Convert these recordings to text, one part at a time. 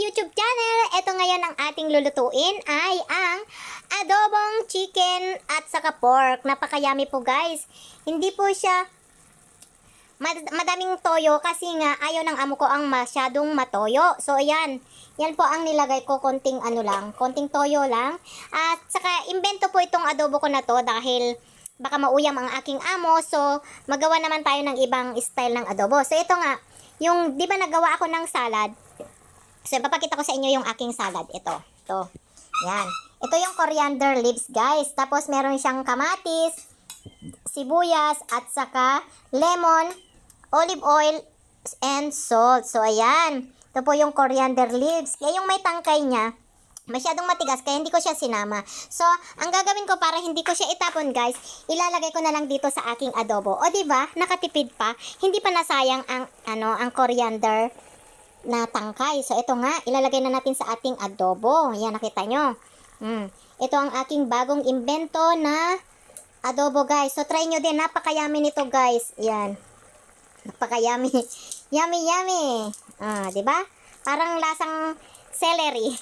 YouTube channel! Ito ngayon ang ating lulutuin ay ang adobong chicken at saka pork. Napakayami po guys. Hindi po siya mad- madaming toyo kasi nga ayaw ng amo ko ang masyadong matoyo. So ayan, yan po ang nilagay ko konting ano lang, konting toyo lang. At saka imbento po itong adobo ko na to dahil baka mauyam ang aking amo. So magawa naman tayo ng ibang style ng adobo. So ito nga, yung di ba nagawa ako ng salad, So, papakita ko sa inyo yung aking salad. Ito. Ito. Yan. Ito yung coriander leaves, guys. Tapos, meron siyang kamatis, sibuyas, at saka lemon, olive oil, and salt. So, ayan. Ito po yung coriander leaves. Kaya yung may tangkay niya, masyadong matigas, kaya hindi ko siya sinama. So, ang gagawin ko para hindi ko siya itapon, guys, ilalagay ko na lang dito sa aking adobo. O, di ba? Nakatipid pa. Hindi pa nasayang ang, ano, ang coriander na tangkay. So, ito nga, ilalagay na natin sa ating adobo. Yan, nakita nyo. Mm. Ito ang aking bagong invento na adobo, guys. So, try nyo din. Napakayami nito, guys. Yan. Napakayami. yummy, yummy. Ah, di ba? Parang lasang celery.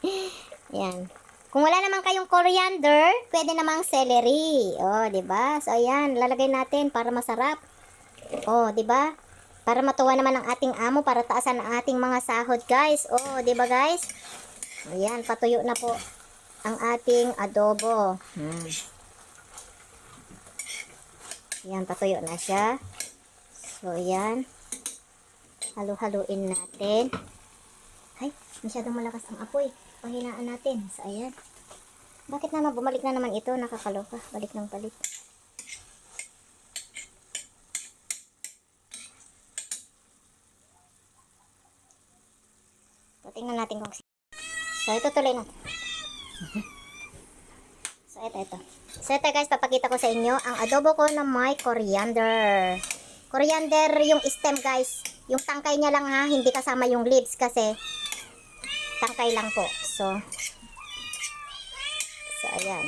Yan. Kung wala naman kayong coriander, pwede namang celery. Oh, 'di ba? So ayan, lalagay natin para masarap. Oh, 'di ba? Para matuwa naman ang ating amo para taasan ang ating mga sahod, guys. Oh, 'di ba, guys? Ayan, patuyo na po ang ating adobo. Hmm. Ayan, patuyo na siya. So, ayan. Halo-haluin natin. Ay, masyadong malakas ang apoy. Pahinaan natin. So, ayan. Bakit naman bumalik na naman ito? Nakakaloka. Balik ng balik. Tingnan natin kung So, ito tuloy na. so, ito, ito. So, ito guys, papakita ko sa inyo ang adobo ko na may coriander. Coriander yung stem guys. Yung tangkay niya lang ha, hindi kasama yung leaves kasi tangkay lang po. So, so ayan.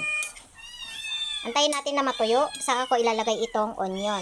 Antayin natin na matuyo, saka ko ilalagay itong onion.